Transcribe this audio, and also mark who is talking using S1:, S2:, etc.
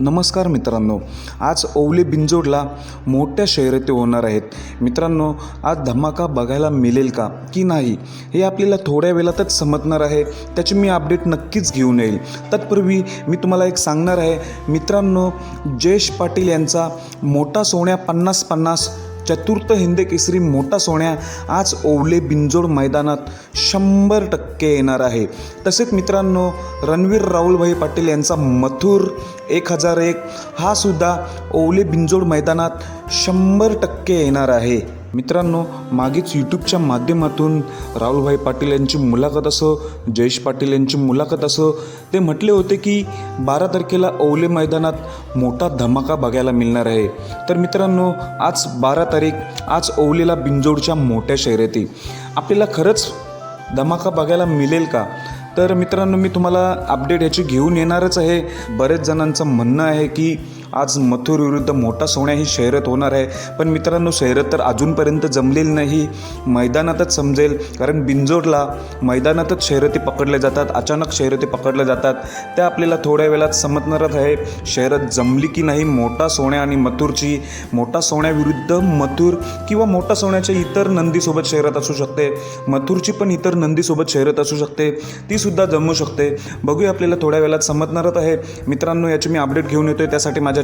S1: नमस्कार मित्रांनो आज ओवले बिंजोडला मोठ्या शर्यती होणार आहेत. मित्रांनो आज धमाका बघायला मिळेल का? की नाही? हे आपल्याला थोड्या वेळातच समजणार आहे. त्याची मी अपडेट नक्कीच घेऊन येईल. तत्पूर्वी मी तुम्हाला एक सांगणार आहे. मित्रांनो जयेश पाटील यांचा मोठा सोन्या पन्नास पन्नास चतुर्थ हिंद केसरी मोठा सोन्या आज ओवले बिंजोड मैदानात शंभर टक्के येणार आहे. तसेच मित्रांनो रणवीर राहुलभाई पाटील यांचा मथुर एक हजार एक हा सुद्धा ओवले बिंजोड मैदानात शंभर टक्के येणार आहे. मित्रांनो मागेच यूट्यूबच्या माध्यमातून राहुलभाई पाटील यांची मुलाखत असो जयेश पाटील यांची मुलाखत असो ते म्हटले होते की बारा तारखेला ओवले मैदानात मोठा धमाका बघायला मिळणार आहे. तर मित्रांनो आज बारा तारीख आज ओवलेला बिंजोडच्या मोठ्या शर्यती. आपल्याला खरंच धमाका बघायला मिळेल का? तर मित्रांनो मी तुम्हाला अपडेट याची घेऊन येणारच आहे. बरेच जणांचं म्हणणं आहे की आज मथुर विरुद्ध मोठा सोन्या ही शर्यत होणार आहे. पण मित्रांनो शर्यत तर अजूनपर्यंत जमलेली नाही. मैदानातच समजेल कारण बिंजोडला मैदानातच शर्यती पकडल्या जातात अचानक शर्यती पकडल्या जातात. त्या आपल्याला थोड्या वेळात समजणारच आहे शर्यत जमली की नाही मोठा सोन्या आणि मथुरची. मोठा सोन्याविरुद्ध मथुर किंवा मोठा सोन्याच्या इतर नंदीसोबत शहरत असू शकते. मथुरची पण इतर नंदीसोबत शहरत असू शकते. ती सुद्धा जमू शकते. बघूया आपल्याला थोड्या वेळात समजणारच आहे. मित्रांनो याची मी अपडेट घेऊन येतोय त्यासाठी माझ्या